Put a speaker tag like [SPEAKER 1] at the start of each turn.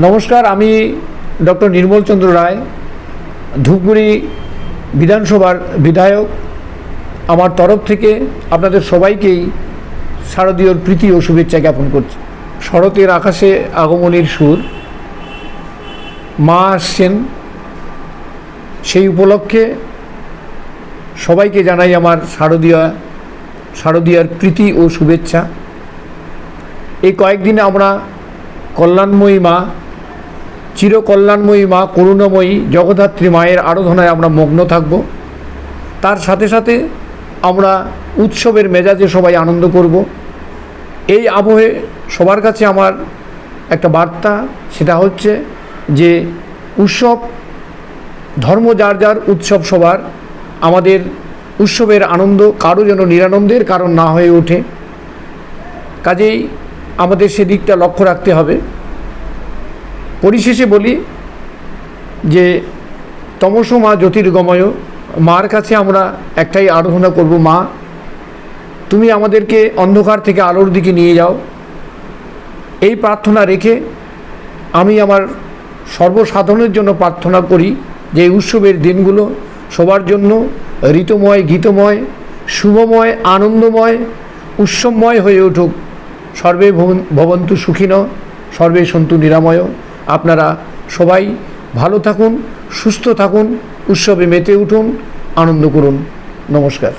[SPEAKER 1] নমস্কার, আমি ডক্টর নির্মলচন্দ্র রায়, ধূপগুড়ি বিধানসভার বিধায়ক। আমার তরফ থেকে আপনাদের সবাইকেই শারদীয়র প্রীতি ও শুভেচ্ছা জ্ঞাপন করছি। শরতের আকাশে আগমনের সুর। মা আসছেন সেই উপলক্ষে সবাইকে জানাই আমার শারদীয়া, শারদীয়ার প্রীতি ও শুভেচ্ছা। এই কয়েকদিনে আমরা কল্যাণময়ী মা, চিরকল্যাণময়ী মা, করুণাময়ী জগদ্ধাত্রী মায়ের আরাধনায় আমরা মগ্ন থাকব। তার সাথে সাথে আমরা উৎসবের মেজাজে সবাই আনন্দ করব। এই আবহে সবার কাছে আমার একটা বার্তা, সেটা হচ্ছে যে উৎসব, ধর্ম যার যার উৎসব সবার, আমাদের উৎসবের আনন্দ কারও যেন নিরানন্দের কারণ না হয়ে ওঠে। কাজেই আমাদের সেদিকটা লক্ষ্য রাখতে হবে। পরিশেষে বলি যে তমস মা জ্যোতির্গময়, মার কাছে আমরা একটাই আরাধনা করব, মা। তুমি আমাদেরকে অন্ধকার থেকে আলোর দিকে নিয়ে যাও। এই প্রার্থনা রেখে আমি আমার সর্বসাধারণের জন্য প্রার্থনা করি যে উৎসবের দিনগুলো সবার জন্য ঋতুময়, গীতময়, শুভময়, আনন্দময় উৎসবময় হয়ে উঠুক। সর্বে ভবন- ভবন্তু সুখিন, সর্বে সন্তু নিরাময়। আপনারা সবাই ভালো থাকুন, সুস্থ থাকুন, উৎসবে মেতে উঠুন, আনন্দ করুন। নমস্কার।